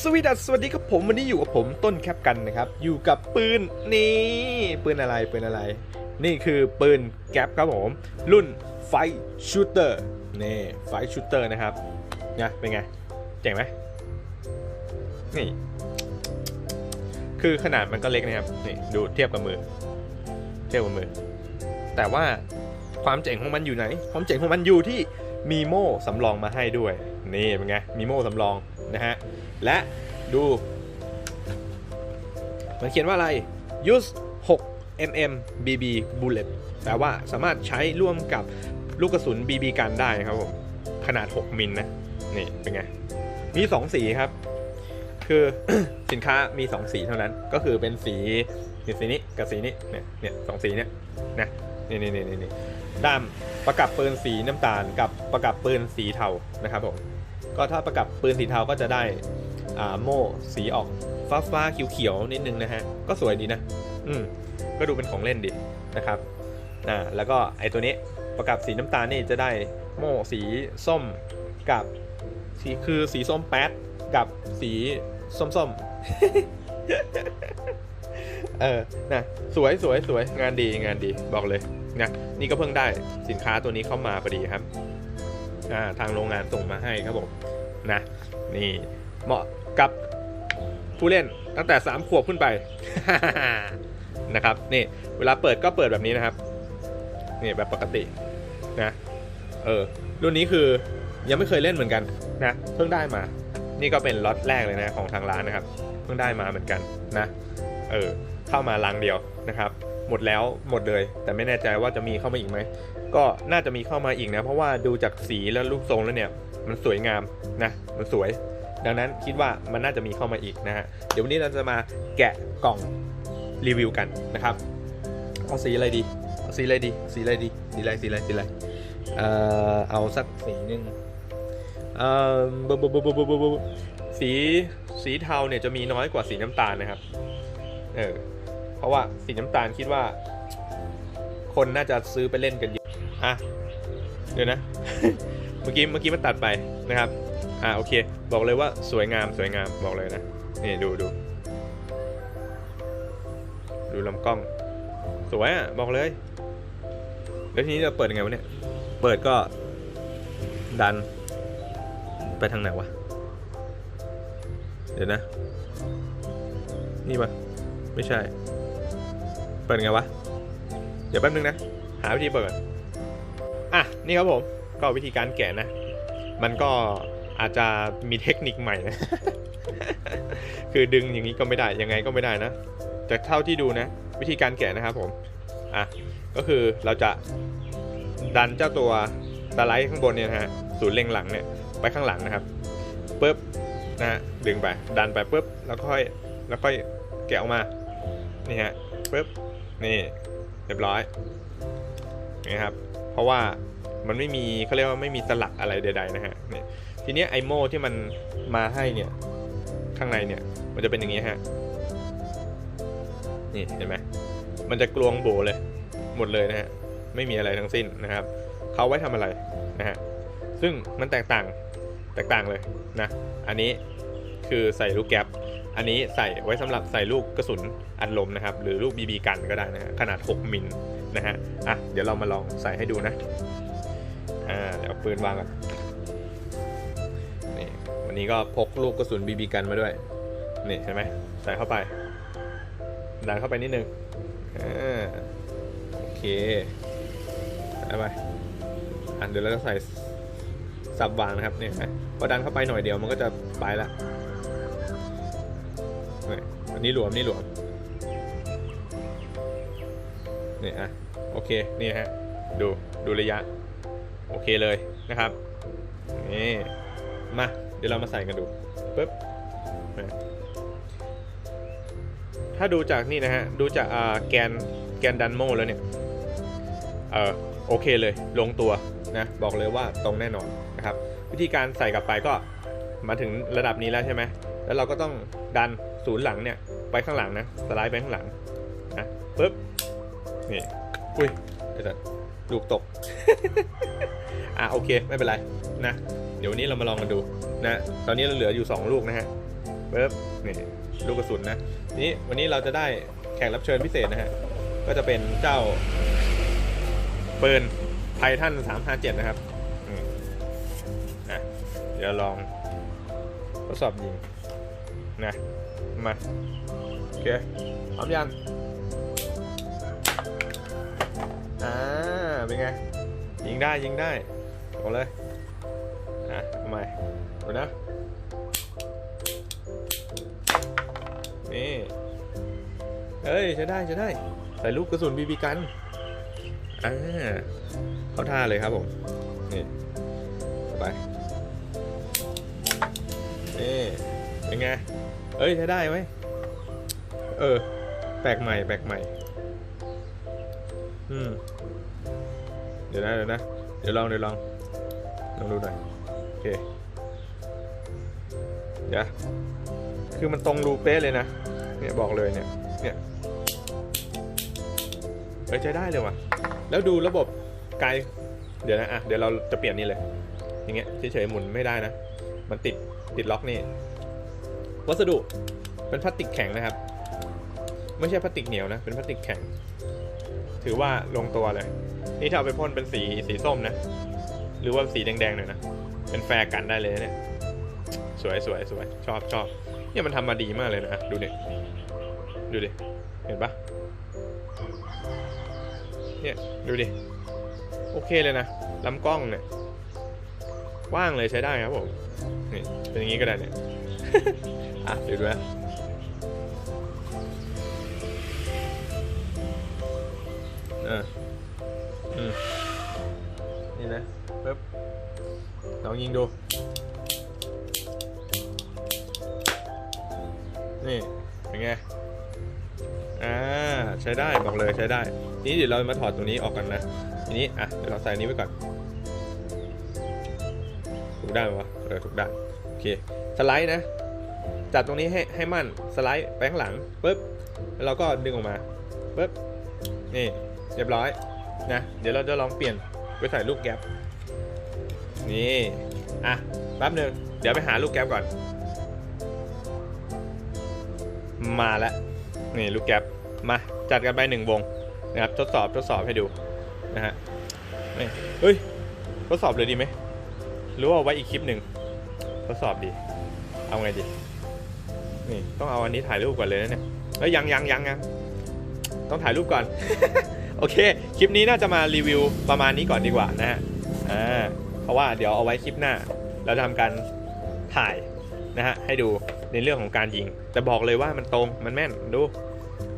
สวีดัสสวัสดีครับผมวันนี้อยู่กับผมต้นแคปกันนะครับ อยู่กับปืนนี่ปืนอะไรปืนอะไร นี่คือปืนแก๊ปครับผม รุ่นไฟชูเตอร์นี่ไฟชูเตอร์นะครับนะเป็นไงเจ๋งไหมนี่ คือขนาดมันก็เล็กนะครับนี่ดูเทียบกับมือ เทียบกับมือ แต่ว่าความเจ๋งของมันอยู่ไหน ความเจ๋งของมันอยู่ที่มีโม่สำรองมาให้ด้วย นี่เป็นไงมีโม่สำรอง นะฮะ และดู มันเขียนว่าอะไร use 6 mm BB bullet แปลว่าสามารถใช้ร่วมกับลูกกระสุน BB กันได้นะครับผม ขนาด 6 มิลนะ นี่ เป็นไง มี 2 สีครับ คือสินค้ามี 2 สีเท่านั้น ก็คือเป็นสีนี่สีนี้กับสีนี้เนี่ยเนี่ยสองสีเนี่ยนะนี่นี่นี่นี่ด้ามประกับปืนสีน้ำตาลกับประกับปืนสีเทานะครับผม ก็ถ้าประกับปืนสีเทาก็จะได้อ่าโม่สีออกฟ้าฟ้าๆเขียวๆนิดนึงนะฮะ ก็สวยดีนะ อืม ก็ดูเป็นของเล่นดีนะครับ อ่า แล้วก็ไอตัวนี้ประกับสีน้ำตาลนี่จะได้โม่สีส้มกับสีคือสีส้มแป๊ดกับสีส้มๆ เออ นะ สวยสวยสวยงานดีงานดีบอกเลยนะนี่ก็เพิ่งได้สินค้าตัวนี้เข้ามาพอดีครับ ทางโรงงานส่งมาให้ครับผมนะนี่เหมาะกับผู้เล่นตั้งแต่ 3 ขวบขึ้นไปนะครับนี่เวลาเปิดก็เปิดแบบนี้นะครับนี่แบบปกตินะเออรุ่นนี้คือยังไม่เคยเล่นเหมือนกันนะเพิ่งได้มา นี่ก็เป็นล็อตแรกเลยนะของทางร้านนะครับ เพิ่งได้มาเหมือนกันนะเออเข้ามาลังเดียวนะครับ หมดแล้วหมดเลย แต่ไม่แน่ใจว่าจะมีเข้ามาอีกไหม ก็น่าจะมีเข้ามาอีกนะ เพราะว่าดูจากสีและรูปทรงแล้วเนี่ย มันสวยงามนะ มันสวย ดังนั้นคิดว่ามันน่าจะมีเข้ามาอีกนะฮะ เดี๋ยววันนี้เราจะมาแกะกล่องรีวิวกันนะครับ เอาสีอะไรดี เอาสีอะไรดี สีอะไรดี สีอะไร สีอะไร สีอะไร เอ่อ เอาสักสีหนึ่งเอ่อบบบบบบบสี สีเทาเนี่ยจะมีน้อยกว่าสีน้ำตาลนะครับ เออ เพราะว่าสีน้ำตาลคิดว่าคนน่าจะซื้อไปเล่นกันเยอะ อะเดี๋ยวนะ เมื่อกี้เมื่อกี้มันตัดไปนะครับ อ่าโอเค บอกเลยว่าสวยงามสวยงามบอกเลยนะนี่ดูดูดูลำกล้อง สวยอะบอกเลย แล้วทีนี้จะเปิดยังไงวะเนี่ย เปิดก็ดัน ไปทางไหนวะ เดี๋ยวนะ นี่ปะไม่ใช่ เปิดไงวะ เดี๋ยวแป๊บนึงนะ หาวิธีเปิดก่อน อะนี่ครับผมก็วิธีการแกะนะ มันก็อาจจะมีเทคนิคใหม่นะคือดึงอย่างนี้ก็ไม่ได้ยังไงก็ไม่ได้นะแต่เท่าที่ดูนะ วิธีการแกะนะครับผมอะก็คือเราจะดันเจ้าตัวตะไลท์ข้างบนเนี่ยนะฮะศูนย์เล็งหลังเนี่ยไปข้างหลังนะครับปุ๊บนะฮะดึงไปดันไปปุ๊บแล้วค่อยแล้วค่อยแกะออกมานี่ฮะปุ๊บนี่เรียบร้อยนี่ครับ เพราะว่ามันไม่มีเขาเรียกว่าไม่มีสลักอะไรใด ๆ นะฮะเนี่ยทีเนี้ยไอโม่ที่มันมาให้เนี่ยข้างในเนี่ยมันจะเป็นอย่างนี้ฮะนี่เห็นไหมมันจะกลวงโบเลย หมดเลยนะฮะไม่มีอะไรทั้งสิ้นนะครับเขาไว้ทำอะไรนะฮะซึ่งมันแตกต่างแตกต่างเลยนะอันนี้คือใส่ลูกแก๊ปอันนี้ใส่ไว้สำหรับใส่ลูกกระสุนอัดลมนะครับ หรือลูกบีบีกันก็ได้นะฮะขนาด 6มิล นะฮะ อะ เดี๋ยวเรามาลองใส่ให้ดูนะ อ่า เดี๋ยวเอาปืนวางก่อน นี่ วันนี้ก็พกลูกกระสุนบีบีกันมาด้วย นี่เห็นไหมใส่เข้าไป ดันเข้าไปนิดนึง อ่า โอเคได้ไป อะเดี๋ยวเราจะใส่สับวางนะครับ เนี่ยพอดันเข้าไปหน่อยเดียวมันก็จะไปละนี่อันนี้หลวมนี่หลวมนี่อะ โอเคนี่ฮะดูดูระยะ โอเคเลยนะครับนี่มาเดี๋ยวเรามาใส่กันดูปึ๊บถ้าดูจากนี่นะฮะดูจากแกนแกนดันโมแล้วเนี่ยเออโอเคเลยลงตัวนะบอกเลยว่าตรงแน่นอนนะครับ วิธีการใส่กลับไปก็มาถึงระดับนี้แล้วใช่ไหมแล้วเราก็ต้องดันศูนย์หลังเนี่ยไปข้างหลังนะสไลด์ไปข้างหลังนะปึ๊บนี่ อุ้ยไอ้สัสลูกตก อะโอเคไม่เป็นไรนะ เดี๋ยววันนี้เรามาลองกันดูนะ ตอนนี้เราเหลืออยู่ 2 ลูกนะฮะเบิบนี่ลูกกระสุนนะนี้วันนี้เราจะได้แขกรับเชิญพิเศษนะฮะ ก็จะเป็นเจ้าปืนไททัน357นะครับอืมอะเดี๋ยวลองทดสอบยิงนะ มา โอเคพร้อมยัง เป็นไง ยิงได้ยิงได้เอาเลยอะทำไมดูนะ นี่เอ้ยใช้ได้ใช้ได้ ใส่ลูกกระสุนบีบีกัน อ่า เข้าท่าเลยครับผม นี่ไป นี่เป็นไง เอ้ยใช้ได้ไหมเออ แปลกใหม่ แปลกใหม่ อืม เดี๋ยวนะเดี๋ยวนะ เดี๋ยวลองเดี๋ยวลองลองดูหน่อยโอเคเดี๋ยวคือมันตรงรูเป๊ะเลยนะ เนี่ยบอกเลยเนี่ย เนี่ยเอ้ยใช้ได้เลยว่ะ แล้วดูระบบไกล เดี๋ยวนะอะเดี๋ยวเราจะเปลี่ยนนี่เลย อย่างเงี้ยเฉยๆหมุนไม่ได้นะ มันติดติดล็อกนี่ วัสดุเป็นพลาสติกแข็งนะครับ ไม่ใช่พลาสติกเหนียวนะ เป็นพลาสติกแข็ง ถือว่าลงตัวเลย นี่ถ้าเอาไปพ่นเป็นสีสีส้มนะ หรือว่าสีแดงๆหน่อยนะ เป็นแฟร์กันได้เลยนะเนี่ยสวยสวยสวยชอบชอบเนี่ยมันทำมาดีมากเลยนะดูดิดูดิเห็นปะเนี่ยดูดิโอเคเลยนะลำกล้องเนี่ยว้างเลยใช้ได้ครับผมนี่เป็นอย่างนี้ก็ได้เนี่ยอะเดี๋ยวดูนะเออ องยิงดู นี่เป็นไง อ่า ใช้ได้บอกเลยใช้ได้นี่เดี๋ยวเรามาถอดตรงนี้ออกกันนะ ทีนี้ อะ เดี๋ยวเราใส่นี้ไว้ก่อน ถูกได้ไหมวะ เออ ถูกได้ โอเค สไลด์นะ จัดตรงนี้ให้ให้มั่น สไลด์ไปข้างหลังปึ๊บ แล้วเราก็ดึงออกมาปึ๊บ นี่ เรียบร้อย นะ เดี๋ยวเราจะลองเปลี่ยนไปใส่ลูกแก๊ป นี่อะแป๊บหนึ่งเดี๋ยวไปหาลูกแก๊ปก่อน มาแล้วนี่ลูกแก๊ปมาจัดกันไปหนึ่งวงนะครับ ทดสอบทดสอบให้ดูนะฮะนี่เฮ้ยทดสอบเลยดีไหมหรือว่าเอาไว้อีกคลิปหนึ่งทดสอบดี เอาไงดีนี่ต้องเอาอันนี้ถ่ายรูปก่อนเลยนะเนี่ยเอ้ยยังยังยังยังต้องถ่ายรูปก่อน โอเค คลิปนี้น่าจะมารีวิวประมาณนี้ก่อนดีกว่านะฮะอ่า เพราะว่าเดี๋ยวเอาไว้คลิปหน้า เราจะทำการถ่ายนะฮะให้ดูในเรื่องของการยิง แต่บอกเลยว่ามันตรงมันแม่นดู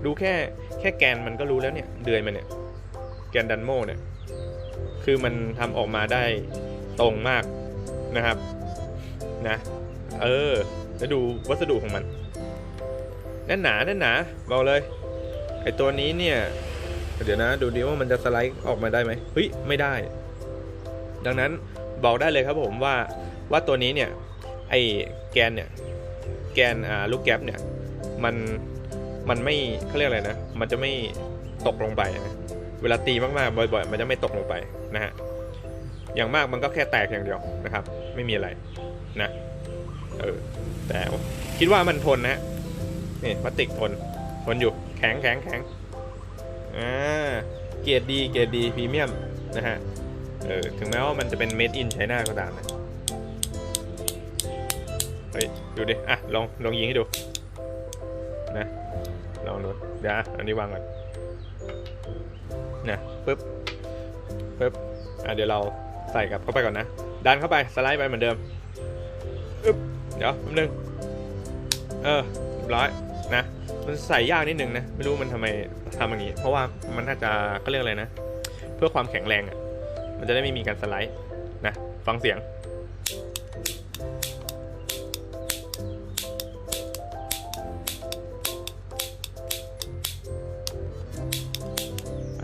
ดูแค่แค่แกนมันก็รู้แล้วเนี่ยเดือยมันเนี่ยแกนดันโมเนี่ยคือมันทำออกมาได้ตรงมากนะครับนะเออแล้วดูวัสดุของมันแน่นหนาแน่นหนาบอกเลยไอตัวนี้เนี่ยเดี๋ยวนะ ดูดิว่ามันจะสไลด์ออกมาได้ไหมเฮ้ยไม่ได้ ดังนั้น บอกได้เลยครับผมว่าว่าตัวนี้เนี่ยไอแกนเนี่ยแกนอ่าลูกแก๊ปเนี่ยมันมันไม่เขาเรียกอะไรนะ มันจะไม่ตกลงไปนะเวลาตีมากๆบ่อย ๆ มันจะไม่ตกลงไปนะฮะอย่างมากมันก็แค่แตกอย่างเดียวนะครับ ไม่มีอะไรนะเออแต่คิดว่ามันทนนะฮะนี่พลาสติกทนทนอยู่แข็งแข็งแข็งอ่าเกรดดีเกรดดีพรีเมียมนะฮะ เออ ถึงแม้ว่ามันจะเป็นเมดอินไชน่าก็ตามนะเฮ้ย ดูดิ อะ ลอง ลองยิงให้ดู นะ ลองดูเดี๋ยวอะอันนี้วางก่อน นะปึ๊บปึ๊บ อะ เดี๋ยวเราใส่กลับเข้าไปก่อนนะ ดันเข้าไป สไลด์ไปเหมือนเดิมอึ๊บ เดี๋ยวแป๊บนึง เออเรียบร้อยนะ มันใส่ยากนิดนึงนะ ไม่รู้มันทำไมทำอย่างนี้ เพราะว่ามันน่าจะเขาเรียกอะไรนะ เพื่อความแข็งแรงอะ มันจะได้ไม่มีการสไลด์นะ ฟังเสียง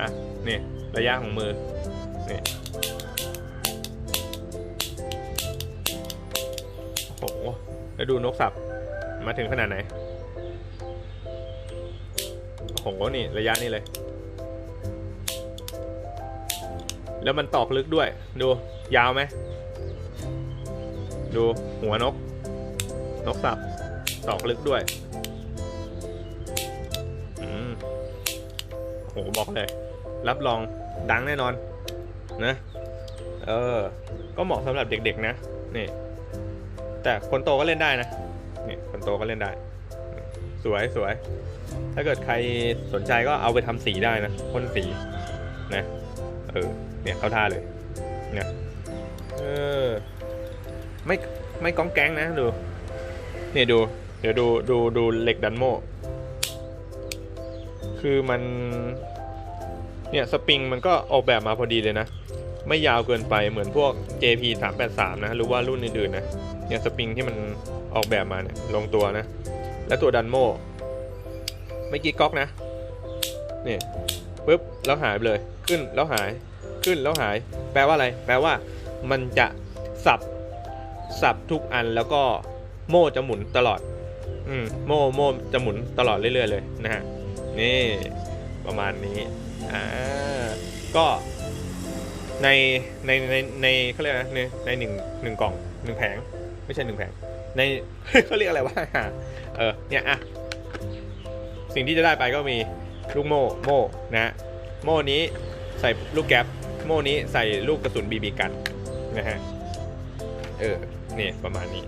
อะนี่ระยะของมือนี่โอ้โหแล้วดูนกสับ มาถึงขนาดไหน โอ้โห นี่ ระยะนี่เลย แล้วมันตอกลึกด้วย ดู ยาวไหม ดูหัวนก นกสับ ตอกลึกด้วยอืมโหบอกเลย รับรองดังแน่นอน นะ เออ ก็เหมาะสำหรับเด็กๆนะนี่ แต่คนโตก็เล่นได้นะนี่คนโตก็เล่นได้ สวยสวย ถ้าเกิดใครสนใจก็เอาไปทำสีได้นะพ่นสีนะ เออ เนี่ยเข้าท่าเลยเนี่ยเออไม่ไม่ก้องแก๊งนะดูเนี่ยดู เดี๋ยวดูดูดูเหล็กดันโม คือมัน เนี่ยสปริงมันก็ออกแบบมาพอดีเลยนะ ไม่ยาวเกินไปเหมือนพวก JP 383นะหรือว่ารุ่นอื่นๆนะ เนี่ยสปริงที่มันออกแบบมาเนี่ยลงตัวนะ และตัวดันโมไม่กี่ก๊อกนะ นี่ปุ๊บแล้วหายไปเลย ขึ้นแล้วหาย ขึ้นแล้วหาย แปลว่าอะไร แปลว่ามันจะสับสับทุกอันแล้วก็โม่จะหมุนตลอด อืมโม่โม่จะหมุนตลอดเรื่อยๆเลยนะฮะนี่ประมาณนี้อ่าก็ในในในในเขาเรียกนะในในหนึ่งหนึ่งกล่องหนึ่งแผง ไม่ใช่หนึ่งแผง ในเขาเรียกอะไรวะเออเนี่ยอะสิ่งที่จะได้ไปก็มีลูกโม่โม่นะโม่นี้ใส่ลูกแก๊ป ม่นี้ใส่ลูกกระสุนบีบีกันนะฮะ เออเนี่ยประมาณนี้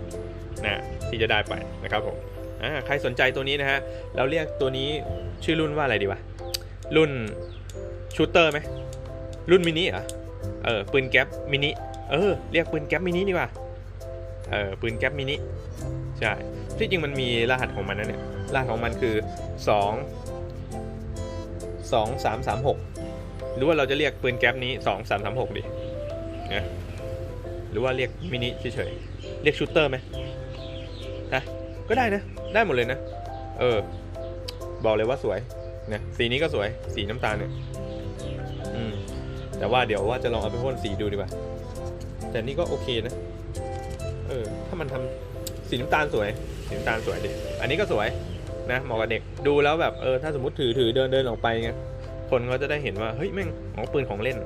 นะที่จะได้ไปนะครับผมอ่าใครสนใจตัวนี้นะฮะ เราเรียกตัวนี้ชื่อรุ่นว่าอะไรดีวะ รุ่นชูเตอร์ไหมรุ่นมินิเหรอ เออปืนแก๊ปมินิ เออเรียกปืนแก๊ปมินิดีกว่า เออปืนแก๊ปมินิ ใช่ ที่จริงมันมีรหัสของมันนะเนี่ย รหัสของมันคือ 2 2 3 3 6 หรือว่าเราจะเรียกปืนแก๊ปนี้2 3 3 6ดินะหรือว่าเรียกมินิเฉยๆเรียกชูเตอร์ไหมนะก็ได้นะ ได้หมดเลยนะ เออ บอกเลยว่าสวยนะสีนี้ก็สวยสีน้ำตาลเนี่ยอืมแต่ว่าเดี๋ยวว่าจะลองเอาไปพ่นสีดูดีกว่าแต่นี่ก็โอเคนะ เออ ถ้ามันทำสีน้ำตาลสวยสีน้ำตาลสวยดิอันนี้ก็สวยนะเหมาะกับเด็กดูแล้วแบบเออถ้าสมมติถือถือเดินเดินออกไปเงี้ย คนเขาจะได้เห็นว่าเฮ้ยแม่งของปืนของเล่น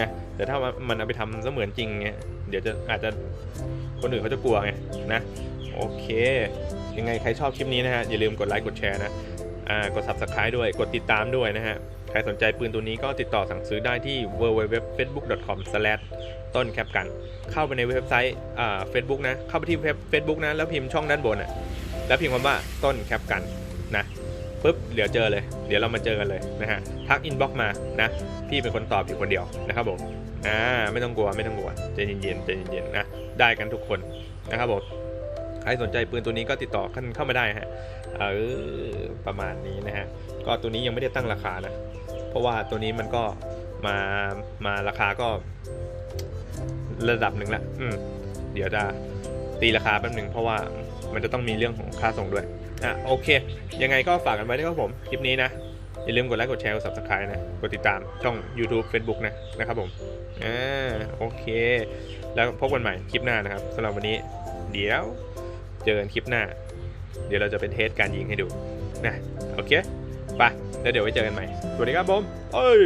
นะแต่ถ้ามันเอาไปทำเสมือนจริงเงี้ยเดี๋ยวจะอาจจะคนอื่นเขาจะกลัวไงนะโอเค ยังไงใครชอบคลิปนี้นะฮะ อย่าลืมกดไลค์กดแชร์นะอ่ากด subscribe ด้วยกดติดตามด้วยนะฮะ ใครสนใจปืนตัวนี้ก็ติดต่อสั่งซื้อได้ที่ www.facebook.com/ ต้นแคปกัน เข้าไปในเว็บไซต์อ่า Facebook นะ เข้าไปที่เว็บ Facebook นะ แล้วพิมพ์ช่องด้านบนอะแล้วพิมพ์คำว่าต้นแคปกันนะ ปุ๊บเดี๋ยวเจอเลย เดี๋ยวเรามาเจอกันเลยนะฮะทักอินบ็อกมานะพี่เป็นคนตอบอยู่คนเดียวนะครับผมอ่าไม่ต้องกลัวไม่ต้องกลัวใจเย็นๆใจเย็นๆนะได้กันทุกคนนะครับผมใครสนใจปืนตัวนี้ก็ติดต่อกันเข้ามาได้ฮะเออประมาณนี้นะฮะก็ตัวนี้ยังไม่ได้ตั้งราคานะเพราะว่าตัวนี้มันก็มามาราคาก็ระดับหนึ่งละอืมเดี๋ยวจะตีราคาแป๊บหนึ่งเพราะว่ามันจะต้องมีเรื่องของค่าส่งด้วย อะโอเค ยังไงก็ฝากกันไว้ด้วยครับผม คลิปนี้นะ อย่าลืมกดไลค์กดแชร์กด subscribe นะ กดติดตามช่อง YouTube Facebook นะนะครับผมอ่าโอเค แล้วพบกันใหม่คลิปหน้านะครับสำหรับวันนี้ เดี๋ยวเจอกันคลิปหน้า เดี๋ยวเราจะเป็นเทสการยิงให้ดูนะโอเคไปแล้วเดี๋ยวไว้เจอกันใหม่สวัสดีครับผมเอ้ย